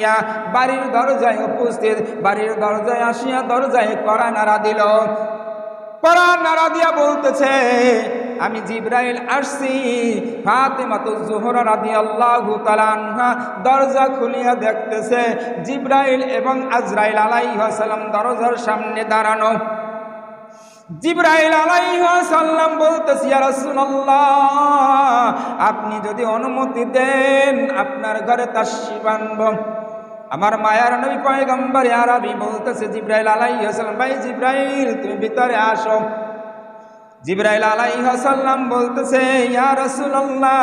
নিয়া বাড়ির দরজায় উপস্থিত, বাড়ির দরজায় আসিয়া দরজায় কড়া নাড়া দিল। কড়া নাড়া দিয়া বলতেছে, আমি জিব্রাইল আসছি। ফাতেমা তো জোহরা রাদি আল্লাহ তালানহা দরজা খুলিয়া দেখতেছে, জিব্রাইল এবং আজরাইল আলাইহাসাল্লাম দরজার সামনে দাঁড়ানো। জিব্রাইল আলাইহাসাল্লাম বলতেছি আপনি যদি অনুমতি দেন, আপনার ঘরে তাসি বানব। আমার মায়ার নবী পয়গম্বর আরবি বলতেছে, জিব্রাইল আলাইহাসাল্লাম ভাই জিব্রাইল, তুমি ভিতরে আসো। জিব্রাইল আলাইহাসাল্লাম বলতেছে, ইয়া রাসূলুল্লাহ,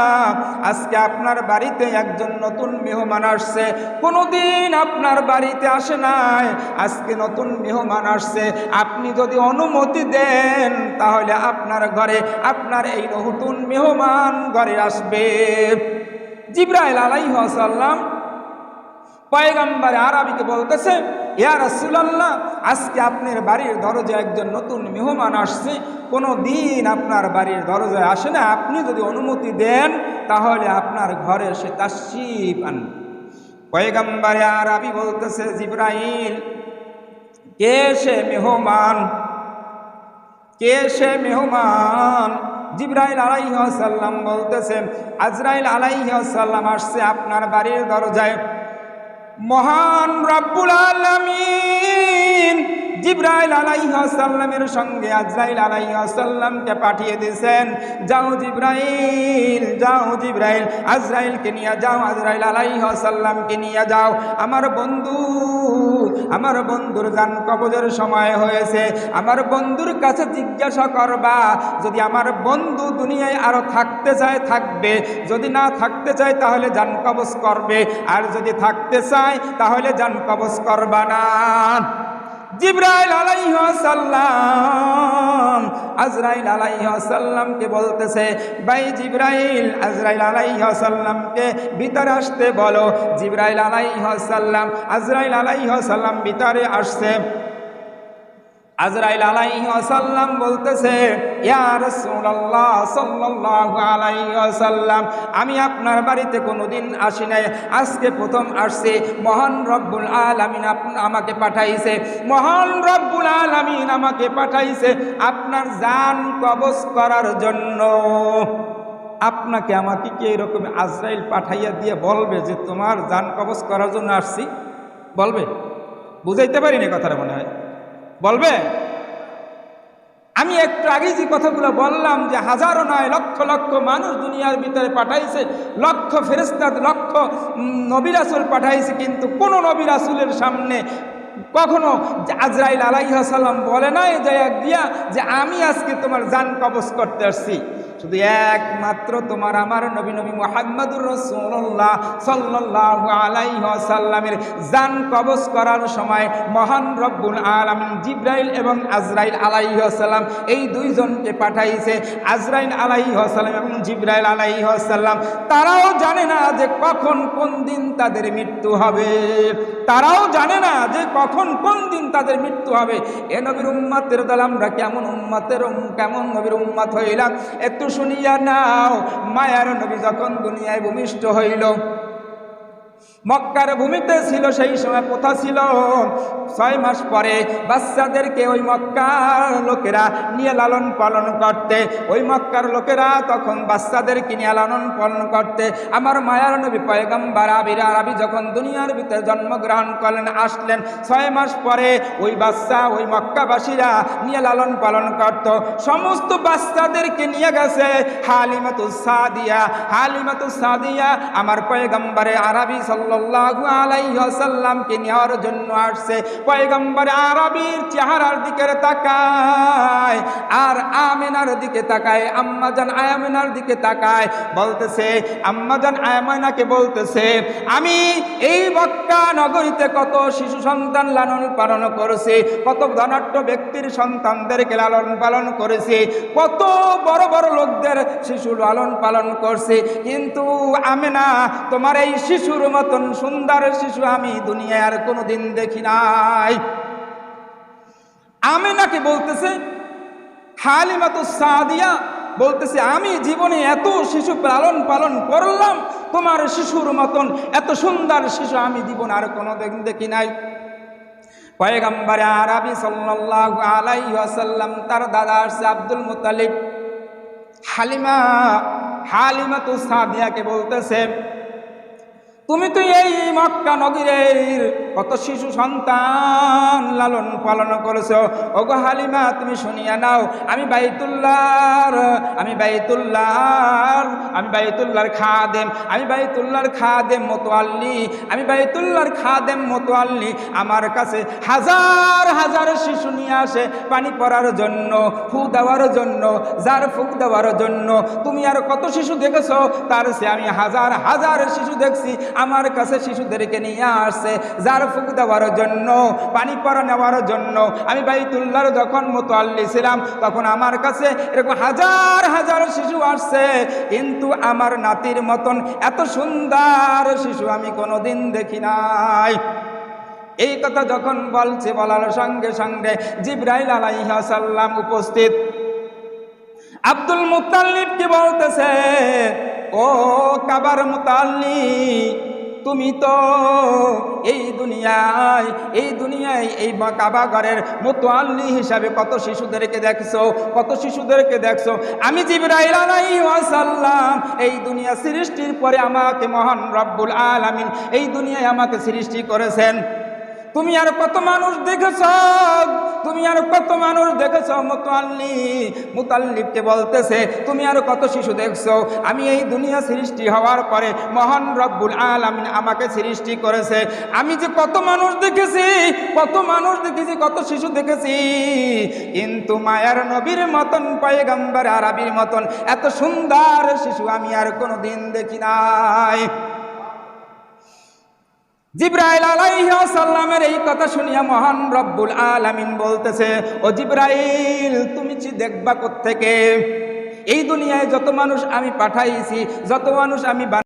আজকে আপনার বাড়িতে একজন নতুন মেহমান আসছে। কোনোদিন আপনার বাড়িতে আসে নাই। আজকে নতুন মেহমান আসছে। আপনি যদি অনুমতি দেন, তাহলে আপনার ঘরে, আপনার এই নতুন মেহমান ঘরে আসবে। জিব্রাইল আলাইহাসাল্লাম পয়গম্বর আরবিকে বলতেছে, ইয়া রাসূলুল্লাহ, আজকে আপনার বাড়ির দরজায় একজন নতুন মেহমান আসছে। কোনো দিন আপনার বাড়ির দরজায় আসে না। আপনি যদি অনুমতি দেন, তাহলে আপনার ঘরে সে তাশরিফ আন পয়গম্বর আরবি বলতেছে, জিব্রাইল, কে সে মেহমান? কে সে মেহমান? জিব্রাইল আলাইহাল্লাম বলতেছেন আজরাইল আলাইহাল্লাম আসছে আপনার বাড়ির দরজায়। মহান রব্বুল আলামিন। জিব্রাইল আলাইহাসাল্লামের সঙ্গে আজরাইল আলাইহাসাল্লামকে পাঠিয়ে দিয়েছেন, যাও জিব্রাইল যাও জিব্রাইল, আজরাইলকে নিয়ে যাও, আজরাইল আলাইহাসাল্লামকে নিয়ে যাও। আমার বন্ধু, আমার বন্ধুর গান কবজের সময় হয়েছে। আমার বন্ধুর কাছে জিজ্ঞাসা করবা, যদি আমার বন্ধু দুনিয়ায় আরও থাকতে চায়, থাকবে। যদি না থাকতে চায়, তাহলে যান কবজ করবে। আর যদি থাকতে চায়, তাহলে যান কবজ করবা না। জিব্রাইল আলাইহাল্লাম আজরাইল আলাইহাল্লামকে বলতেছে, ভাই জিব্রাইল, আজরাইল আলাইহাল্লামকে ভিতরে আসতে বলো। জিব্রাইল আলাইহাল্লাম আজরাইল আলাইহাল্লাম ভিতরে আসছে। আজরাইল আলাইহি ওয়াসাল্লাম বলতেছে, ইয়া রাসূলুল্লাহ সাল্লাল্লাহু আলাইহি ওয়াসাল্লাম, আমি আপনার বাড়িতে কোনোদিন আসি নাই। আজকে প্রথম আসছে, মহান রব্বুল আলামিন আমাকে পাঠাইছে। মহান রব্বুল আলামিন আমাকে পাঠাইছে আপনার জান কবজ করার জন্য। আপনাকে আমাকে কি এরকম আজরাইল পাঠাইয়া দিয়ে বলবে যে তোমার জান কবজ করার জন্য আসছি? বলবে? বুঝাইতে পারিনি কথাটা মনে হয়। বলবে? আমি একটু আগে যে কথাগুলো বললাম যে হাজারো নয় লক্ষ লক্ষ মানুষ দুনিয়ার ভিতরে পাঠাইছে, লক্ষ ফেরেস্তাদ লক্ষ নবিরাসুল পাঠাইছে, কিন্তু কোন নবিরাসুলের সামনে কখনো আজরাইল আলাইহাসাল্লাম বলে নাই যে দিয়া যে আমি আজকে তোমার যান কবজ করতে আসছি। শুধু একমাত্র তোমার আমার নবী নবী মোহাম্মদুর রসুল্লাহ সাল্লাহ আলাইসাল্লামের যান কবজ করার সময় মহান রব্বুল আলমিন জিব্রাইল এবং আজরাইল আলাইসাল্লাম এই দুইজনকে পাঠাইছে। আজরাইল আলাইসাল্লাম এবং জিব্রাইল আলাইসাল্লাম তারাও জানে না যে কখন কোন দিন তাদের মৃত্যু হবে। তারাও জানে না যে কখন কোন দিন তাদের মৃত্যু হবে। এ নবীর উম্মাতের দল আমরা কেমন উম্মাতের কেমন নবীর উম্মাত হইলাম। একটু শুনিয়া নাও, মায়ার নবী যখন দুনিয়ায় ভূমিষ্ঠ হইল। মক্কার ভূমিতে ছিল, সেই সময় প্রথা ছিল? ছয় মাস পরে বাচ্চাদেরকে ওই মক্কার লোকেরা নিয়ে লালন পালন করতে। ওই মক্কার লোকেরা তখন বাচ্চাদেরকে নিয়ে লালন পালন করতে। আমার মায়ার নবী পয়গম্বার আবির আরবি যখন দুনিয়ার ভিতরে জন্মগ্রহণ করলেন, আসলেন, ছয় মাস পরে ওই বাচ্চা ওই মক্কাবাসীরা নিয়ে লালন পালন করত। সমস্ত বাচ্চাদেরকে নিয়ে গেছে হালিমাতু সাদিয়া। হালিমাতু সাদিয়া আমার পয়গম্বারে আরবি সাল্লাল্লাহু আলাইহি ওয়াসাল্লামকে নেওয়ার জন্য আসছে। পয়গম্বর আরবির চেহারার দিকে তাকায় আর আমেনার দিকে তাকায় আম্মাজান আয়ামেনার দিকে তাকায়, বলতেছে আম্মাজান আয়ামানাকে বলতেছে, আমি এই মক্কা নগরীতে কত শিশু সন্তান লালন পালন করেছি, কত ধনাট্য ব্যক্তির সন্তানদেরকে লালন পালন করেছি, কত বড় বড় লোকদের শিশু লালন পালন করছে, কিন্তু আমেনা, তোমার এই শিশুর মতন সুন্দর শিশু আমি দুনিয়ায় আর কোনোদিন দেখি নাই। আমেনাকে বলতেছে, হালিমাতু সাদিয়া বলতেছে, আমি জীবনে এত শিশু লালন পালন করলাম, তোমার শিশুর মতন এত সুন্দর শিশু আমি জীবন আর কোনো দিন দেখি নাই। পয়গম্বরে আরবি সাল্লাল্লাহু আলাইহি ওয়াসাল্লাম, তার দাদা আসছে আব্দুল মুতালিব। হালিমা হালিমা তো সাদিয়াকে বলতেছে তুমি তো এই মক্কা নগরীর কত শিশু সন্তান লালন পালন করেছ? ওগো হালিমা, তুমি শুনিয়া নাও, আমি বাইতুল্লাহর আমি বাইতুল্লাহর আমি বাইতুল্লাহর খাদেম, আমি বাইতুল্লাহর খাদেম মোতোয়াল্লি, আমি বাইতুল্লাহর খাদেম মোতোয়াল্লি। আমার কাছে হাজার হাজার শিশু নিয়ে আসে পানি পড়ার জন্য, ফু দেওয়ার জন্য, যার ফুক দেওয়ার জন্য। তুমি আর কত শিশু দেখেছ? তার সে আমি হাজার হাজার শিশু দেখছি। আমার কাছে শিশুদেরকে নিয়ে আসছে যার ফুক দেওয়ার জন্য, পানি পরা নেওয়ার জন্য। আমি বাইতুল্লাহর যখন মোতাল্লি ছিলাম, তখন আমার কাছে এরকম হাজার হাজার শিশু আসছে। কিন্তু আমার নাতির মতন এত সুন্দর শিশু আমি কোনোদিন দেখি নাই। এই কথা যখন বলছে, বলার সঙ্গে সঙ্গে জিব্রাইল আলাইহাসাল্লাম উপস্থিত। আব্দুল মুতাল্লিবকে বলতেছে, ও কাবার মুতাল্লি তুমি তো এই দুনিয়ায় এই দুনিয়ায় এই কাবা ঘরের মোতোয়াল্লি হিসাবে কত শিশুদেরকে দেখছ, কত শিশুদেরকে দেখছ। আমি জিবরাইল আলাই ওয়াসাল্লাম এই দুনিয়া সৃষ্টির পরে আমাকে মহান রব্বুল আলামিন এই দুনিয়ায় আমাকে সৃষ্টি করেছেন। তুমি আর কত মানুষ দেখেছ? তুমি আর কত মানুষ দেখেছ? মুতাল্লি মুতাল্লিবকে বলতেছে, তুমি আর কত শিশু দেখছ? আমি এই দুনিয়া সৃষ্টি হওয়ার পরে মহান রব্বুল আলামিন আমাকে সৃষ্টি করেছে। আমি যে কত মানুষ দেখেছি, কত মানুষ দেখেছি, কত শিশু দেখেছি। কিন্তু মায়ার নবীর মতন, পয়গম্বর আরবির মতন, এত সুন্দর শিশু আমি আর কোনো দিন দেখি নাই। জিব্রাইল আলাইসাল্লামের এই কথা শুনিয়া মহান রব্বুল আলামিন বলতেছে, ও জিব্রাইল, তুমি কি দেখবা কোথেকে এই দুনিয়ায় যত মানুষ আমি পাঠাইছি, যত মানুষ আমি